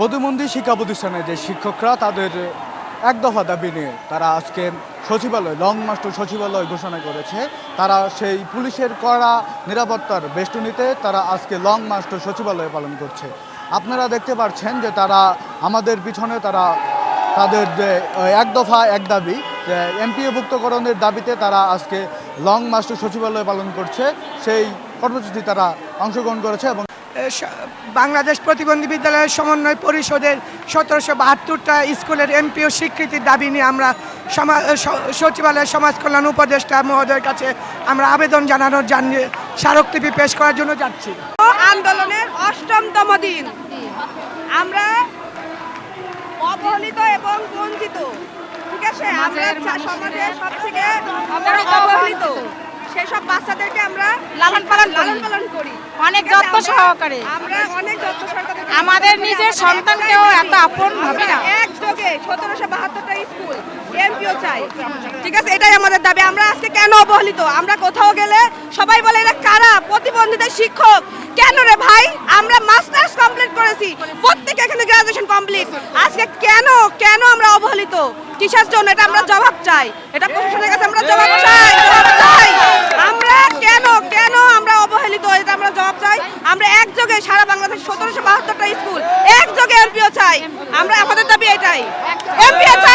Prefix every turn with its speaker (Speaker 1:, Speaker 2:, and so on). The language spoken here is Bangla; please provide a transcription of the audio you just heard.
Speaker 1: প্রতিবন্ধী শিক্ষা প্রতিষ্ঠানে যে শিক্ষকরা তাদের এক দফা দাবি নিয়ে তারা আজকে সচিবালয়, লং মাস্টার সচিবালয় ঘোষণা করেছে। তারা সেই পুলিশের কড়া নিরাপত্তার বেষ্টনীতে তারা আজকে লং মাস্টার সচিবালয় পালন করছে। আপনারা দেখতে পাচ্ছেন যে তারা আমাদের পিছনে তারা তাদের যে এক দফা এক দাবি, যে এমপিওভুক্তকরণের দাবিতে তারা আজকে লং মাস্টার সচিবালয় পালন করছে। সেই কর্মসূচি তারা অংশগ্রহণ করেছে এবং
Speaker 2: বাংলাদেশ প্রতিবন্ধী বিদ্যালয়ের সমন্বয় পরিষদের সতেরোশো বাহাত্তরটা স্কুলের এমপিও স্বীকৃতির দাবি নিয়ে আমরা সমা- সচিবালয়ের সমাজ কল্যাণ উপদেষ্টা মহোদয়ের কাছে আমরা আবেদন জানানোর জানিয়ে স্মারকলিপি পেশ করার জন্য যাচ্ছি।
Speaker 3: আন্দোলনের অষ্টমতম দিন। আমরা অবহেলিত এবং বঞ্চিত। ঠিক আছে? আমরা সমাজের সব থেকে অবহেলিত সেসব বাচ্চাদেরকে আমরা লালন পালন লালন পালন করি। অনেক যত্ন সহকারে। আমরা অনেক যত্ন সহকারে আমাদের নিজের সন্তানকেও এত আপন ভাবি না। একযোগে সতেরোশো বাহাত্তরটা স্কুল এমপিও চাই। ঠিক আছে এটাই আমাদের দাবি। আমরা আজকে কেন অবহেলিত? আমরা কোথাও গেলে সবাই বলে এরা কারা? প্রতিবন্ধীদের শিক্ষক? কেন রে ভাই? আমরা মাস্টার্স কমপ্লিট করেছি। প্রত্যেকে এখানে গ্রাজুয়েশন কমপ্লিট। আজকে কেন কেন আমরা অবহেলিত? কিসের জন্য? এটা আমরা জবাব চাই। এটা প্রশাসনের কাছে আমরা জবাব চাই জবাব চাই। আমরা একযোগে সারা বাংলাদেশ সতেরোশো বাহাত্তরটা স্কুল একযোগে এমপিও চাই। আমরা আমাদের দাবি এটাই। এমপিও চাই।